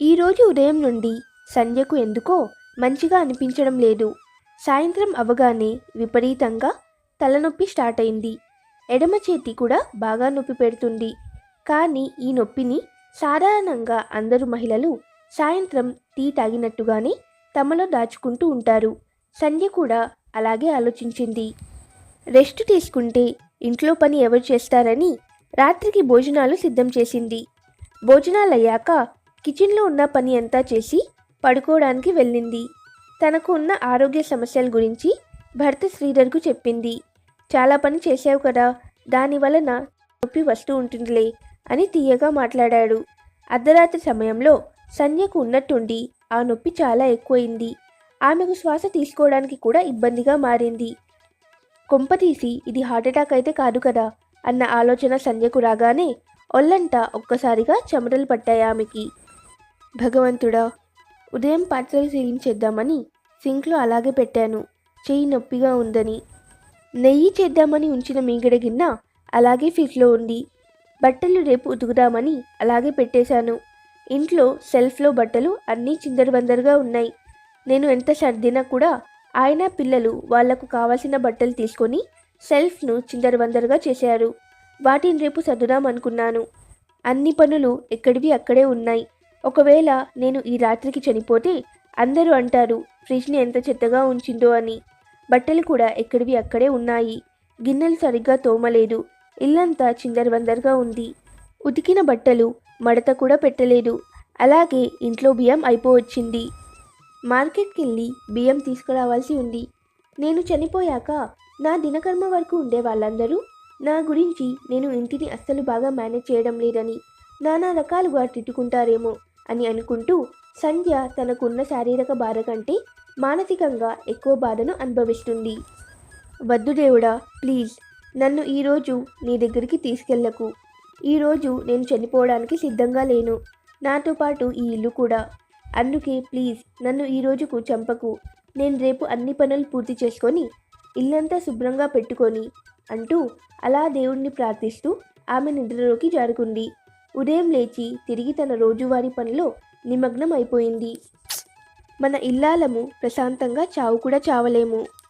ఈరోజు ఉదయం నుండి సంధ్యకు ఎందుకో మంచిగా అనిపించడం లేదు. సాయంత్రం అవగానే విపరీతంగా తలనొప్పి స్టార్ట్ అయింది. ఎడమ చేతి కూడా బాగా నొప్పి పెడుతుంది. కానీ ఈ నొప్పిని సాధారణంగా అందరు మహిళలు సాయంత్రం టీ తాగినట్టుగానే తమలో దాచుకుంటూ ఉంటారు. సంధ్య కూడా అలాగే ఆలోచించింది. రెస్ట్ తీసుకుంటే ఇంట్లో పని ఎవరు చేస్తారని రాత్రికి భోజనాలు సిద్ధం చేసింది. భోజనాలయ్యాక కిచెన్లో ఉన్న పని అంతా చేసి పడుకోవడానికి వెళ్ళింది. తనకు ఉన్న ఆరోగ్య సమస్యల గురించి భర్త శ్రీధర్కు చెప్పింది. చాలా పని చేసావు కదా దాని వలన నొప్పి వస్తూ ఉంటుందిలే అని తీయగా మాట్లాడాడు. అర్ధరాత్రి సమయంలో సంధ్యకు ఉన్నట్టుండి ఆ నొప్పి చాలా ఎక్కువైంది. ఆమెకు శ్వాస తీసుకోవడానికి కూడా ఇబ్బందిగా మారింది. కొంపతీసి ఇది హార్ట్అటాక్ అయితే కాదు కదా అన్న ఆలోచన సంధ్యకు రాగానే ఒళ్ళంతా ఒక్కసారిగా చెమటలు పట్టాయి ఆమెకి. భగవంతుడా ఉదయం పాత్రలు సేవించేద్దామని సింక్లో అలాగే పెట్టాను. చెయ్యి నొప్పిగా ఉందని. నెయ్యి చేద్దామని ఉంచిన మీగడ గిన్నె అలాగే ఫ్రిడ్జ్లో ఉంది. బట్టలు రేపు ఉతుకుదామని అలాగే పెట్టేశాను. ఇంట్లో సెల్ఫ్లో బట్టలు అన్నీ చిందరబందరగా ఉన్నాయి. నేను ఎంత సర్దినా కూడా ఆయన పిల్లలు వాళ్ళకు కావాల్సిన బట్టలు తీసుకొని సెల్ఫ్ను చిందరబందరగా చేశారు. వాటిని రేపు సర్దుదాం అనుకున్నాను. అన్ని పనులు ఎక్కడివి అక్కడే ఉన్నాయి. ఒకవేళ నేను ఈ రాత్రికి చనిపోతే అందరూ అంటారు ఫ్రిడ్జ్ని ఎంత చెత్తగా ఉంచిందో అని. బట్టలు కూడా ఎక్కడివి అక్కడే ఉన్నాయి. గిన్నెలు సరిగ్గా తోమలేదు. ఇల్లంతా చిందరబందరగా ఉంది. ఉతికిన బట్టలు మడత కూడా పెట్టలేదు. అలాగే ఇంట్లో బియ్యం అయిపోవచ్చింది. మార్కెట్కి వెళ్ళి బియ్యం తీసుకురావాల్సి ఉంది. నేను చనిపోయాక నా దినకర్మ వరకు ఉండే వాళ్ళందరూ నా గురించి నేను ఇంటిని అస్సలు బాగా మేనేజ్ చేయడం లేదని నానా రకాలుగా తిట్టుకుంటారేమో. అని అనుకుంటూ సంధ్య తనకున్న శారీరక బాధ కంటే మానసికంగా ఎక్కువ బాధను అనుభవిస్తుంది. వద్దు దేవుడా ప్లీజ్. నన్ను ఈరోజు నీ దగ్గరికి తీసుకెళ్ళకు ఈరోజు నేను చనిపోవడానికి సిద్ధంగా లేను. నాతో పాటు ఈ ఇల్లు కూడా. అందుకే ప్లీజ్ నన్ను ఈ రోజుకు చంపకు. నేను రేపు అన్ని పనులు పూర్తి చేసుకొని ఇల్లంతా శుభ్రంగా పెట్టుకొని అంటూ అలా దేవుణ్ణి ప్రార్థిస్తూ ఆమె నిద్రలోకి జారుకుంది. ఉదయం లేచి తిరిగి తన రోజువారీ పనిలో నిమగ్నం అయిపోయింది మన ఇల్లాలము ప్రశాంతంగా చావు కూడా చావలేము.